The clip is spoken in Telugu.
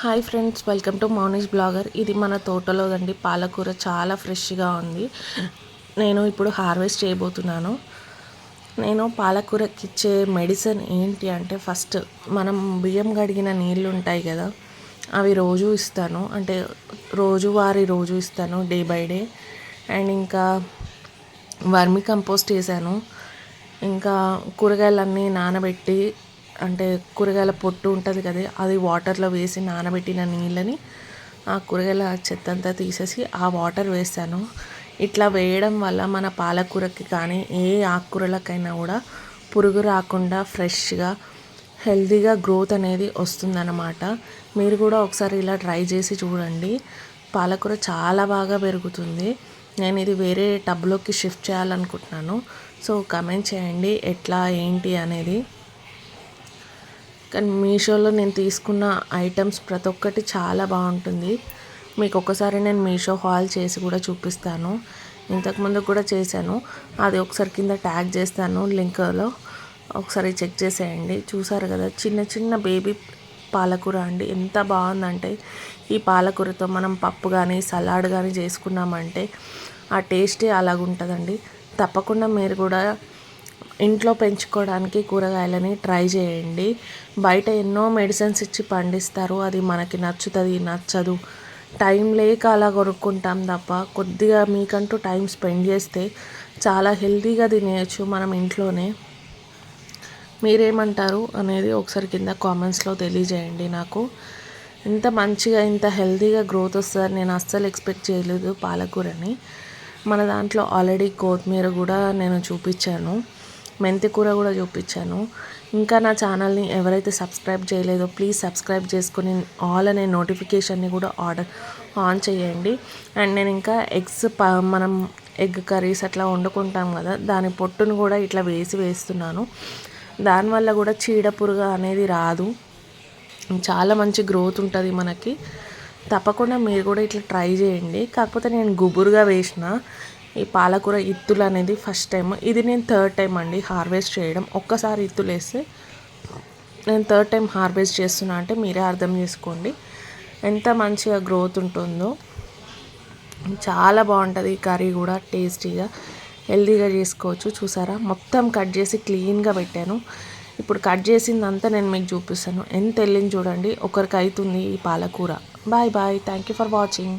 Hi friends welcome to Mounish blogger. ఇది మన తోటలోదండి పాలకూర చాలా ఫ్రెష్గా ఉంది. నేను ఇప్పుడు హార్వెస్ట్ చేయబోతున్నాను. నేను పాలకూరకి ఇచ్చే మెడిసిన్ ఏంటి అంటే ఫస్ట్ మనం బియ్యం కడిగిన నీళ్ళు ఉంటాయి కదా అవి రోజు ఇస్తాను. అంటే రోజువారి రోజు ఇస్తాను డే బై డే. అండ్ ఇంకా వర్మి కంపోస్ట్ వేసాను. ఇంకా కూరగాయలన్నీ నానబెట్టి అంటే కూరగాయల పొట్టు ఉంటుంది కదా అది వాటర్లో వేసి నానబెట్టిన నీళ్ళని ఆ కూరగాయల చెత్త అంతా తీసేసి ఆ వాటర్ వేస్తాను. ఇట్లా వేయడం వల్ల మన పాలకూరకి కానీ ఏ ఆకుకూరలకైనా కూడా పురుగు రాకుండా ఫ్రెష్గా హెల్తీగా గ్రోత్ అనేది వస్తుందన్నమాట. మీరు కూడా ఒకసారి ఇలా ట్రై చేసి చూడండి. పాలకూర చాలా బాగా పెరుగుతుంది. నేను ఇది వేరే టబ్లోకి షిఫ్ట్ చేయాలనుకుంటున్నాను. సో కమెంట్ చేయండి ఎట్లా ఏంటి అనేది. కానీ మీషోలో నేను తీసుకున్న ఐటమ్స్ ప్రతి ఒక్కటి చాలా బాగుంటుంది. మీకు ఒకసారి నేను మీషో హాల్ చేసి కూడా చూపిస్తాను. ఇంతకుముందు కూడా చేశాను. అది ఒకసారి కింద ట్యాగ్ చేస్తాను లింక్లో. ఒకసారి చెక్ చేసేయండి. చూసారు కదా చిన్న చిన్న బేబీ పాలకూర అండి. ఎంత బాగుందంటే ఈ పాలకూరతో మనం పప్పు కానీ సలాడ్ కానీ చేసుకున్నామంటే ఆ టేస్టే అలాగుంటుందండి. తప్పకుండా మీరు కూడా ఇంట్లో పెంచుకోవడానికి కూరగాయలని ట్రై చేయండి. బయట ఎన్నో మెడిసిన్స్ ఇచ్చి పండిస్తారు. అది మనకి నచ్చుతుంది నచ్చదు. టైం లేక అలా కొనుక్కుంటాం తప్ప కొద్దిగా మీకంటూ టైం స్పెండ్ చేస్తే చాలా హెల్తీగా తినేయచ్చు మనం ఇంట్లోనే. మీరేమంటారు అనేది ఒకసారి కింద కామెంట్స్లో తెలియజేయండి నాకు. ఇంత మంచిగా ఇంత హెల్తీగా గ్రోత్ వస్తుందని నేను అస్సలు ఎక్స్పెక్ట్ చేయలేదు పాలకూరని. మన దాంట్లో ఆల్రెడీ కొత్తిమీర కూడా నేను చూపించాను. మెంతి కూర కూడా చూపించాను. ఇంకా నా ఛానల్ని ఎవరైతే సబ్స్క్రైబ్ చేయలేదో ప్లీజ్ సబ్స్క్రైబ్ చేసుకుని ఆల్ అనే నోటిఫికేషన్ని కూడా ఆర్డర్ ఆన్ చేయండి. అండ్ నేను ఇంకా ఎగ్స్ మనం ఎగ్ కర్రీస్ అట్లా వండుకుంటాం కదా దాని పొట్టును కూడా ఇట్లా వేసి వేస్తున్నాను. దానివల్ల కూడా చీడపురుగ అనేది రాదు. చాలా మంచి గ్రోత్ ఉంటుంది మనకి. తప్పకుండా మీరు కూడా ఇట్లా ట్రై చేయండి. కాకపోతే నేను గుబురుగా వేసిన ఈ పాలకూర ఇత్తులు అనేది ఫస్ట్ టైం ఇది నేను థర్డ్ టైం అండి హార్వెస్ట్ చేయడం. ఒక్కసారి ఇత్తులు వేస్తే నేను థర్డ్ టైం హార్వెస్ట్ చేస్తున్నా అంటే మీరే అర్థం చేసుకోండి. ఎంత మంచిగా గ్రోత్ ఉంటుందో. చాలా బాగుంటుంది ఈ కర్రీ కూడా టేస్టీగా. హెల్తీగా చేసుకోవచ్చు. చూసారా? మొత్తం కట్ చేసి క్లీన్గా పెట్టాను. ఇప్పుడు కట్ చేసిందంతా నేను మీకు చూపిస్తాను. ఎంత వెళ్ళింది చూడండి. ఒకరికి అవుతుంది ఈ పాలకూర. Bye bye. Thank you for watching.